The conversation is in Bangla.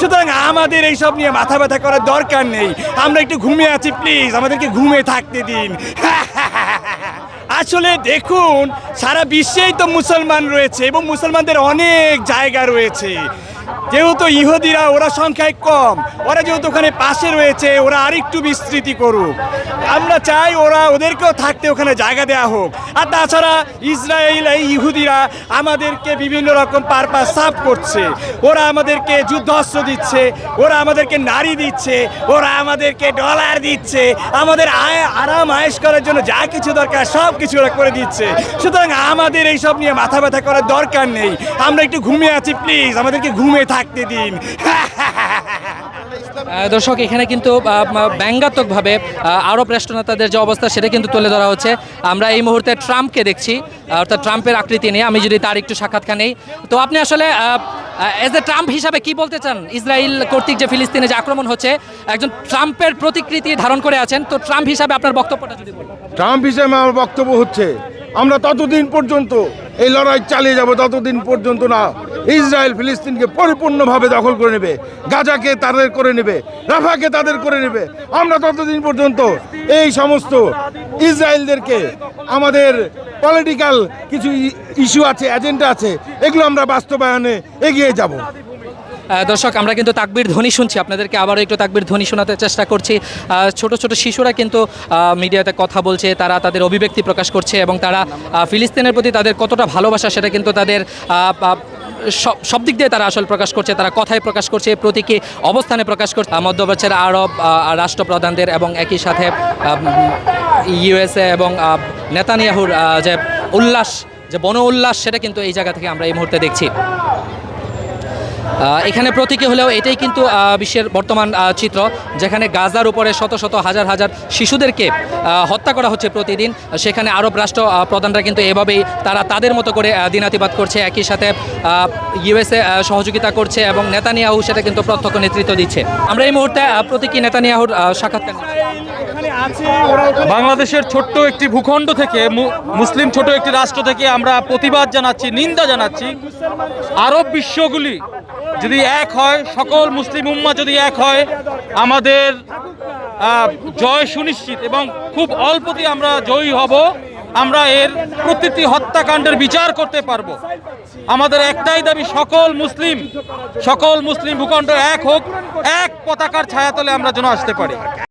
সুতরাং আমাদের এইসব নিয়ে মাথা ব্যথা করার দরকার নেই। আমরা একটু ঘুমিয়ে আছি প্লিজ আমাদেরকে ঘুমে থাকতে দিন। আসলে দেখুন, সারা বিশ্বেই তো মুসলমান রয়েছে এবং মুসলমানদের অনেক জায়গা রয়েছে। যেহেতু ইহুদিরা ওরা সংখ্যায় কম, ওরা যেহেতু ওখানে পাশে রয়েছে, ওরা আরেকটু বিস্তৃতি করুক। আমরা চাই ওরা ওদেরকেও থাকতে ওখানে জায়গা দেওয়া হোক। আর তাছাড়া ইসরায়েল, এই ইহুদিরা আমাদেরকে বিভিন্ন রকম পারপাস সাফ করছে। ওরা আমাদেরকে যুদ্ধ অস্ত্র দিচ্ছে, ওরা আমাদেরকে নারী দিচ্ছে, ওরা আমাদেরকে ডলার দিচ্ছে, আমাদের আয়, আরাম আয়েস করার জন্য যা কিছু দরকার, সব কিছু ওরা করে দিচ্ছে। সুতরাং আমাদের এইসব নিয়ে মাথা ব্যথা করার দরকার নেই। আমরা একটু ঘুমিয়ে আছি প্লিজ আমাদেরকে ঘুমিয়ে থাকতে দিন। দর্শক এখানে কিন্তু ব্যঙ্গাত্মকভাবে আরব রাষ্ট্রনেতাদের যে অবস্থা সেটা কিন্তু তুলে ধরা হচ্ছে। আমরা এই মুহূর্তে ট্রাম্পকে দেখছি অর্থাৎ ট্রাম্পের আকৃতি নিয়ে। আমি যদি তার একটু সাক্ষাৎকার নেই। তো আপনি আসলে এজ এ ট্রাম্প হিসাবে কি বলতে চান? ইসরায়েল কর্তৃক যে ফিলিস্তিনে যে আক্রমণ হচ্ছে একজন ট্রাম্পের প্রতিকৃতি ধারণ করে আছেন। তো ট্রাম্প হিসাবে আপনার বক্তব্যটা যদি বলেন। ট্রাম্প হিসেবে আমার বক্তব্য হচ্ছে আমরা ততদিন পর্যন্ত এই লড়াই চালিয়ে যাব ততদিন পর্যন্ত না। ইসরায়েল ফিলিস্তিনকে পরিপূর্ণভাবে দখল করে নেবে, গাজাকে তাদের করে নেবে, রাফাকে তাদের করে নেবে। আমরা ততদিন পর্যন্ত এই সমস্ত ইসরায়েলদেরকে, আমাদের পলিটিক্যাল কিছু ইস্যু আছে এজেন্ডা আছে, এগুলো আমরা বাস্তবায়নে এগিয়ে যাব। দর্শক, আমরা কিন্তু তাকবির ধ্বনি শুনছি। আপনাদেরকে আবারও একটু তাকবির ধ্বনি শোনাতে চেষ্টা করছি। ছোট ছোট শিশুরা কিন্তু মিডিয়াতে কথা বলছে, তারা তাদের অভিব্যক্তি প্রকাশ করছে এবং তারা ফিলিস্তিনের প্রতি তাদের কতটা ভালোবাসা, সেটা কিন্তু তাদের সব সব দিক দিয়ে তারা আসলে প্রকাশ করছে, তারা কথায় প্রকাশ করছে, প্রতীকী অবস্থানে প্রকাশ করছে। মধ্যপ্রাচ্যের আরব রাষ্ট্রপ্রধানদের এবং একই সাথে ইউএসএ এবং নেতানিয়াহুর যে উল্লাস, যে বন উল্লাস সেটা কিন্তু এই জায়গা থেকে আমরা এই মুহূর্তে দেখছি। এখানে প্রতীকী হলেও এটাই কিন্তু বিশ্বের বর্তমান চিত্র, যেখানে গাজার উপরে শত শত হাজার হাজার শিশুদেরকে হত্যা করা হচ্ছে প্রতিদিন। সেখানে আরব রাষ্ট্র প্রধানরা কিন্তু এভাবেই তারা তাদের মতো করে দিনাতিপাত করছে, একই সাথে ইউএসএ সহযোগিতা করছে এবং নেতানিয়াহু সেটা কিন্তু প্রত্যক্ষ নেতৃত্ব দিচ্ছে। আমরা এই মুহূর্তে প্রতীকী নেতানিয়াহুর সাক্ষাৎকার বাংলাদেশের ছোট্ট একটি ভূখণ্ড থেকে মুসলিম ছোট একটি রাষ্ট্র থেকে আমরা প্রতিবাদ জানাচ্ছি, নিন্দা জানাচ্ছি। আরব বিশ্বগুলি যদি এক হয়, সকল মুসলিম উম্মা যদি এক হয়, আমাদের জয় সুনিশ্চিত এবং খুব অল্পতি আমরা জয়ী হব। আমরা এর প্রতিটি হত্যাকাণ্ডের বিচার করতে পারব। আমাদের একটাই দাবি, সকল মুসলিম সকল মুসলিম ভূখণ্ড এক হোক, এক পতাকার ছায়াতলে আমরা যেন আসতে পারি।